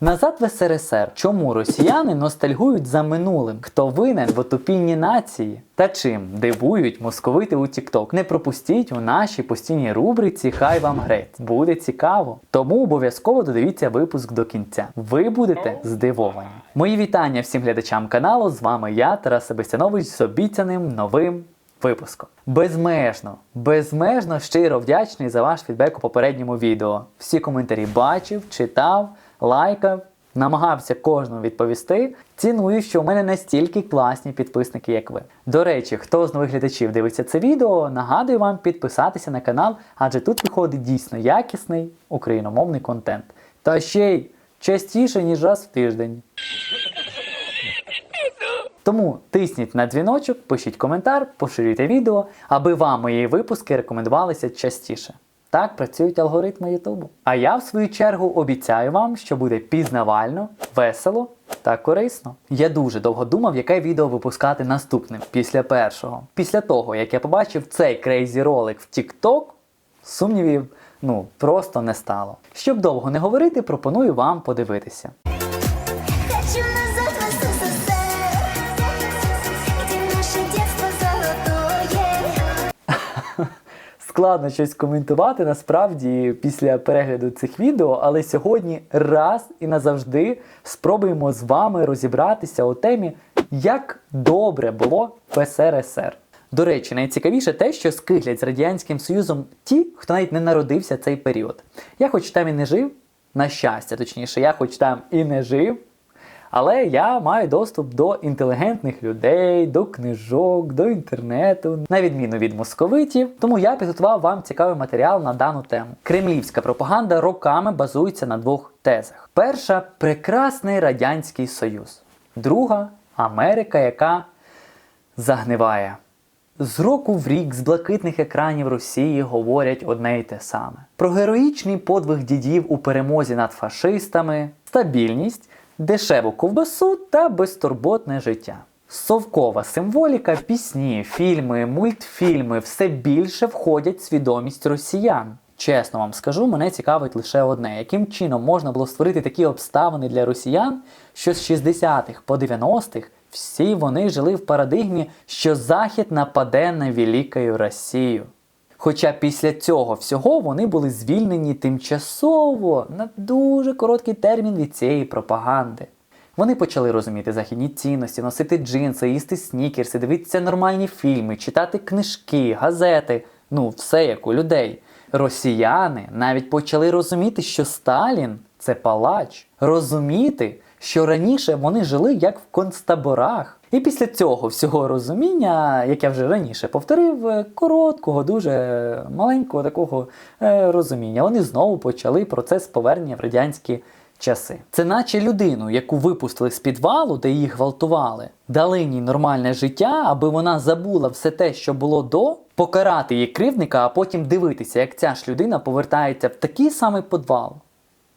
Назад в СРСР. Чому росіяни ностальгують за минулим? Хто винен в отупінні нації? Та чим дивують московити у TikTok? Не пропустіть у нашій постійній рубриці Хай вам грець. Буде цікаво. Тому обов'язково додивіться випуск до кінця. Ви будете здивовані. Мої вітання всім глядачам каналу. З вами я, Тарас Себестянович, з обіцяним новим випуском. Безмежно, безмежно щиро вдячний за ваш фідбек у попередньому відео. Всі коментарі бачив, читав, лайкав, намагався кожному відповісти. Ціную, що у мене настільки класні підписники, як ви. До речі, хто з нових глядачів дивиться це відео, нагадую вам підписатися на канал, адже тут виходить дійсно якісний україномовний контент. Та ще й частіше, ніж раз в тиждень. Тому тисніть на дзвіночок, пишіть коментар, поширюйте відео, аби вам мої випуски рекомендувалися частіше. Так працюють алгоритми Ютубу. А я, в свою чергу, обіцяю вам, що буде пізнавально, весело та корисно. Я дуже довго думав, яке відео випускати наступним після першого. Після того, як я побачив цей крейзі ролик в TikTok, сумнівів ну просто не стало. Щоб довго не говорити, пропоную вам подивитися. Складно щось коментувати насправді після перегляду цих відео, але сьогодні раз і назавжди спробуємо з вами розібратися у темі, як добре було в СРСР. До речі, найцікавіше те, що скиглять з Радянським Союзом ті, хто навіть не народився цей період. Я хоч там і не жив, на щастя, точніше, я хоч там і не жив, але я маю доступ до інтелігентних людей, до книжок, до інтернету, на відміну від московитів. Тому я підготував вам цікавий матеріал на дану тему. Кремлівська пропаганда роками базується на двох тезах: перша прекрасний радянський союз, друга Америка, яка загниває. З року в рік з блакитних екранів Росії говорять одне й те саме: про героїчний подвиг дідів у перемозі над фашистами, стабільність, дешеву ковбасу та безтурботне життя. Совкова символіка, пісні, фільми, мультфільми все більше входять в свідомість росіян. Чесно вам скажу, мене цікавить лише одне: яким чином можна було створити такі обставини для росіян, що з 60-х по 90-х всі вони жили в парадигмі, що Захід нападе на великою Росію. Хоча після цього всього вони були звільнені тимчасово на дуже короткий термін від цієї пропаганди. Вони почали розуміти західні цінності, носити джинси, їсти снікерси, дивитися нормальні фільми, читати книжки, газети ну все як у людей. Росіяни навіть почали розуміти, що Сталін це палач, розуміти, що раніше вони жили як в концтаборах. І після цього всього розуміння, як я вже раніше повторив, е, короткого, дуже маленького такого е, розуміння, вони знову почали процес повернення в радянські часи. Це наче людину, яку випустили з підвалу, де її гвалтували, дали їй нормальне життя, аби вона забула все те, що було до, покарати її кривдника, а потім дивитися, як ця ж людина повертається в такий самий підвал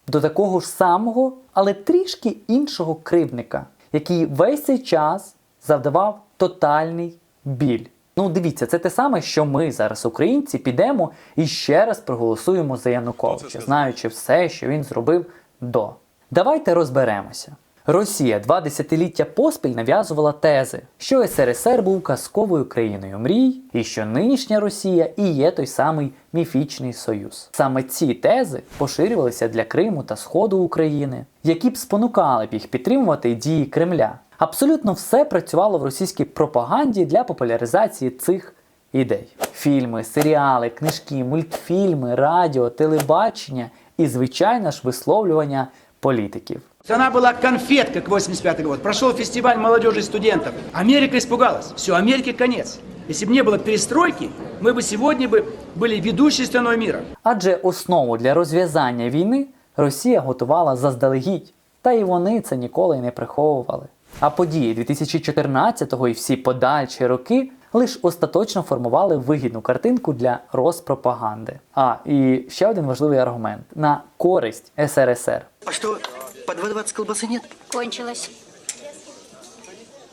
до такого ж самого, але трішки іншого кривдника, який весь цей час завдавав тотальний біль. Ну, дивіться, це те саме, що ми зараз, українці, підемо і ще раз проголосуємо за Януковича, знаючи все, що він зробив до. Давайте розберемося. Росія два десятиліття поспіль нав'язувала тези, що СРСР був казковою країною мрій, і що нинішня Росія і є той самий міфічний союз. Саме ці тези поширювалися для Криму та Сходу України, які б спонукали б їх підтримувати дії Кремля. Абсолютно все працювало в російській пропаганді для популяризації цих ідей: фільми, серіали, книжки, мультфільми, радіо, телебачення і, звичайно ж, висловлювання політиків. Страна была конфетка к 85 год. Прошел фестиваль молодежи и студентов. Америка испугалась. Все, Америке конец. Если бы не было перестройки, мы бы сегодня бы были ведущей страной мира. Адже основу для розв'язання війни Росія готувала заздалегідь, та й вони це ніколи й не приховували. А події 2014-го і всі подальші роки лише остаточно формували вигідну картинку для розпропаганди. А і ще один важливий аргумент на користь СРСР. А что, по 2,20 колбасы нет? Кончилось.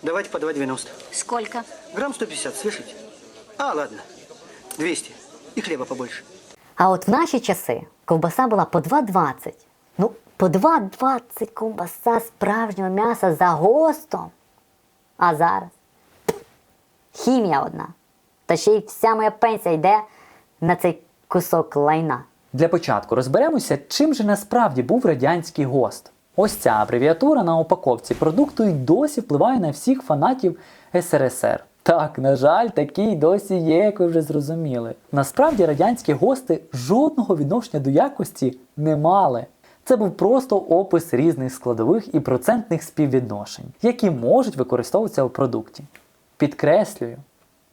Давайте по 2,90. Сколько? Грамм 150, слышите? А, ладно. 200. И хлеба побольше. А от в наші часи ковбаса була по 2,20. По 2,20 ковбаса справжнього м'яса за гостом. А зараз хімія одна. Та ще й вся моя пенсія йде на цей кусок лайна. Для початку розберемося, чим же насправді був радянський ГОСТ. Ось ця абревіатура на упаковці продукту й досі впливає на всіх фанатів СРСР. Так, на жаль, такий досі є, як ви вже зрозуміли. Насправді радянські гости жодного відношення до якості не мали. Це був просто опис різних складових і процентних співвідношень, які можуть використовуватися у продукті. Підкреслюю,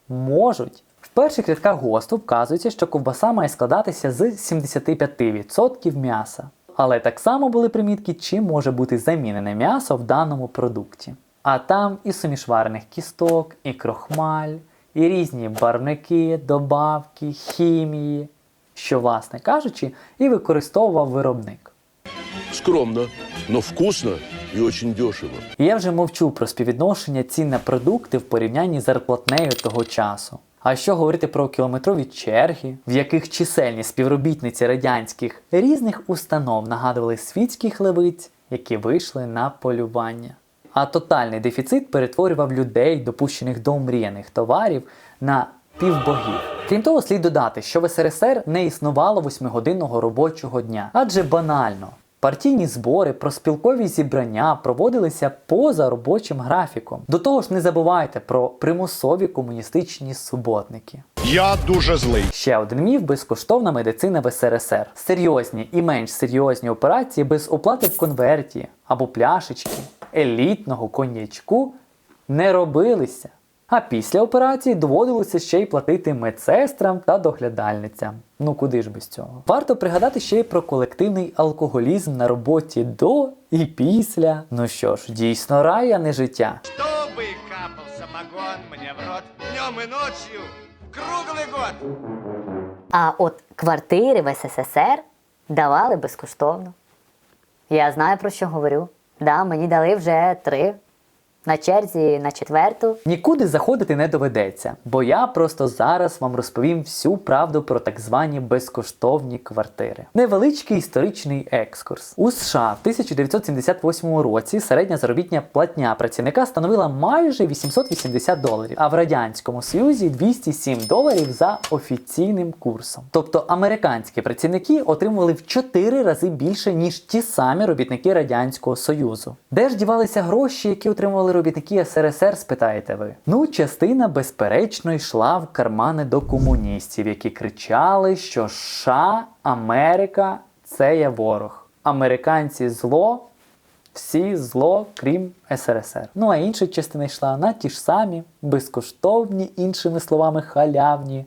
можуть. В перших рядках ГОСТу вказується, що ковбаса має складатися з 75% м'яса. Але так само були примітки, чим може бути замінене м'ясо в даному продукті. А там і суміш варених кісток, і крохмаль, і різні барвники, добавки, хімії, що, власне кажучи, і використовував виробник. Скромно, но вкусно и очень дешево. Я вже мовчу про співвідношення цін на продукти в порівнянні з зарплатнею того часу. А що говорити про кілометрові черги, в яких чисельні співробітниці радянських різних установ нагадували світських левиць, які вийшли на полювання. А тотальний дефіцит перетворював людей, допущених до омріяних товарів, на півбогів. Крім того, слід додати, що в СРСР не існувало восьмигодинного робочого дня, адже банально. Партійні збори, проспілкові зібрання проводилися поза робочим графіком. До того ж, не забувайте про примусові комуністичні суботники. Я дуже злий. Ще один міф безкоштовна медицина в СРСР. Серйозні і менш серйозні операції без оплати в конверті або пляшечки елітного коньячку не робилися. А після операції доводилося ще й платити медсестрам та доглядальницям. Ну куди ж без цього? Варто пригадати ще й про колективний алкоголізм на роботі до і після. Ну що ж, дійсно рай, а не життя. Чтобы капал самогон мне в рот днем и ночью, круглый год. А от квартири в СССР давали безкоштовно. Я знаю про що говорю. Да, мені дали вже три. На черзі на четверту. Нікуди заходити не доведеться, бо я просто зараз вам розповім всю правду про так звані безкоштовні квартири. Невеличкий історичний екскурс. У США в 1978 році середня заробітня платня працівника становила майже 880 доларів, а в Радянському Союзі 207 доларів за офіційним курсом. Тобто американські працівники отримували в 4 рази більше, ніж ті самі робітники Радянського Союзу. Де ж дівалися гроші, які отримували робітники СРСР, спитаєте ви? Ну, частина, безперечно, йшла в кармани до комуністів, які кричали, що США, Америка це є ворог. Американці зло, всі зло, крім СРСР. Ну а інша частина йшла на ті ж самі, безкоштовні, іншими словами, халявні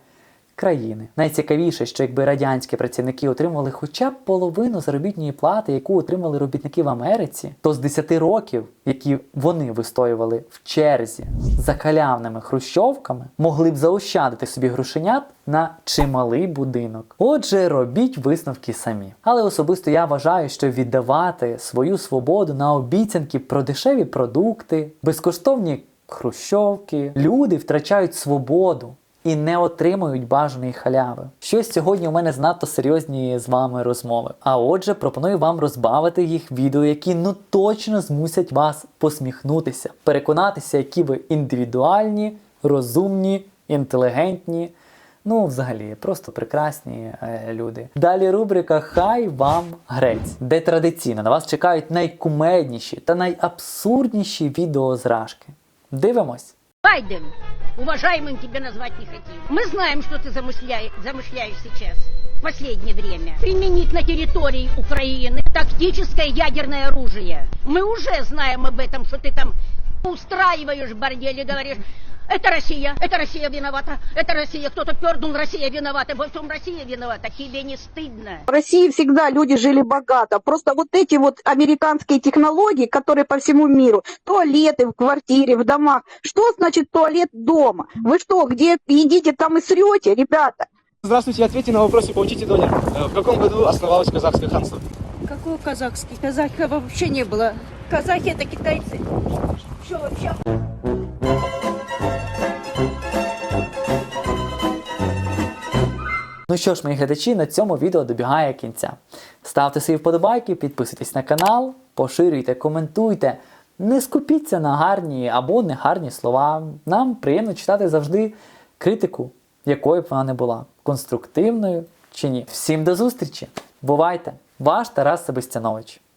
країни. Найцікавіше, що якби радянські працівники отримували хоча б половину заробітної плати, яку отримали робітники в Америці, то з 10 років, які вони вистоювали в черзі за халявними хрущовками, могли б заощадити собі грошенят на чималий будинок. Отже, робіть висновки самі. Але особисто я вважаю, що віддавати свою свободу на обіцянки про дешеві продукти, безкоштовні хрущовки, люди втрачають свободу і не отримують бажаної халяви. Щось сьогодні у мене знато серйозні з вами розмови. А отже, пропоную вам розбавити їх відео, які ну точно змусять вас посміхнутися, переконатися, які ви індивідуальні, розумні, інтелігентні. Ну, взагалі, просто прекрасні е, люди. Далі рубрика Хай вам грець, де традиційно на вас чекають найкумедніші та найабсурдніші відеозражки. Дивимось! Байден, уважаемым тебя назвать не хотим. Мы знаем, что ты замышляешь, замышляешь сейчас, в последнее время, применить на территории Украины тактическое ядерное оружие. Мы уже знаем об этом, что ты там устраиваешь бордели, говоришь, это Россия, это Россия виновата, это Россия, кто-то пернул, Россия виновата, во всем Россия виновата, тебе не стыдно? В России всегда люди жили богато. Просто вот эти вот американские технологии, которые по всему миру, туалеты в квартире, в домах. Что значит туалет дома? Вы что, где едите, там и срете, ребята? Здравствуйте, ответьте на вопрос и получите доллар. Э, В каком году основалось казахское ханство? Какого казахский? Казахов вообще не было. Казахи китайцы. Что вообще? Ну Ну що ж, мої глядачі, на цьому відео добігає кінця. Ставте свої вподобайки, підписуйтесь на канал, поширюйте, коментуйте. Не скупіться на гарні або негарні слова. Нам приємно читати завжди критику, якою б вона не була, конструктивною чи ні. Всім до зустрічі! Бувайте! Ваш Тарас Себестянович.